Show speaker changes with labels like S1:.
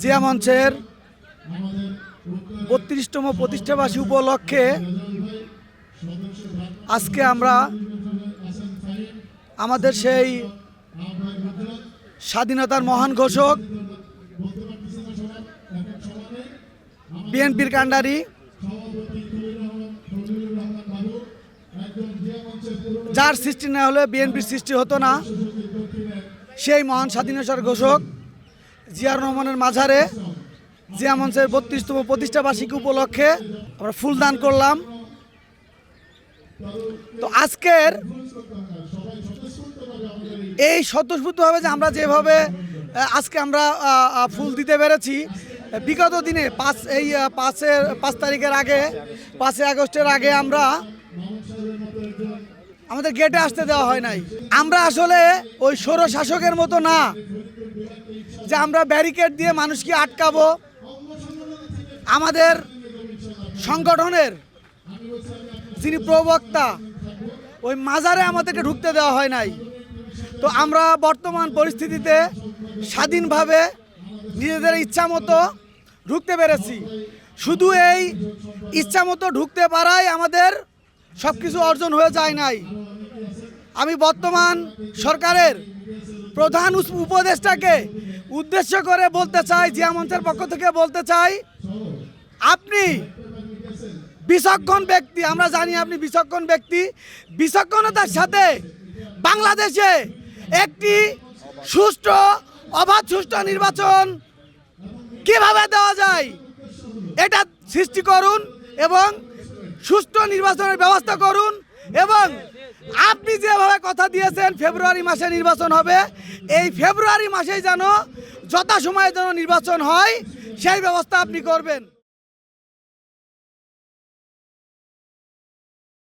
S1: জিয়া মঞ্চের বত্রিশতম প্রতিষ্ঠাবাসী উপলক্ষে আজকে আমরা আমাদের সেই স্বাধীনতার মহান ঘোষক, বিএনপির কাণ্ডারি, যার সৃষ্টি না হলে বিএনপির সৃষ্টি হতো না, সেই মহান স্বাধীনতার ঘোষক জিয়ার রহমানের মাঝারে, জিয়া মঞ্চের বত্রিশতম প্রতিষ্ঠা বার্ষিকী উপলক্ষে আমরা ফুলদান করলাম। তো আজকের এই স্বতঃস্ফূর্তভাবে যে আমরা যেভাবে আজকে আমরা ফুল দিতে পেরেছি, বিগত দিনে পাঁচ, এই পাঁচের, পাঁচ তারিখের আগে পাঁচই আগস্টের আগে আমরা আমাদের গেটে আসতে দেওয়া হয় নাই। আমরা আসলে ওই সৌর শাসকের মতো না। যে আমরা ব্যারিকেড দিয়ে মানুষকে আটকাবো। আমাদের সংগঠনের যিনি প্রবক্তা, ওই মাজারে আমাদেরকে ঢুকতে দেওয়া হয় নাই। তো আমরা বর্তমান পরিস্থিতিতে স্বাধীনভাবে নিজেদের ইচ্ছা মতো ঢুকতে পেরেছি। শুধু এই ইচ্ছা মতো ঢুকতে পারাই আমাদের সব কিছু অর্জন হয়ে যায় নাই। আমি বর্তমান সরকারের প্রধান উপদেষ্টাকে উদ্দেশ্য করে বলতে চাই, জিয়া মঞ্চের পক্ষ থেকে বলতে চাই, আপনি বিচক্ষণ ব্যক্তি, আমরা জানি আপনি বিচক্ষণ ব্যক্তি, বিচক্ষণতার সাথে বাংলাদেশে একটি সুষ্ঠু, অবাধ সুষ্ঠু নির্বাচন কীভাবে দেওয়া যায়, এটা সৃষ্টি করুন এবং সুষ্ঠু নির্বাচনের ব্যবস্থা করুন এবং আপনি যেভাবে কথা দিয়েছেন, ফেব্রুয়ারি মাসে নির্বাচন হবে। এই ফেব্রুয়ারি মাসেই যেন যথাসময়ে যেন নির্বাচন হয়, সেই ব্যবস্থা আপনি করবেন।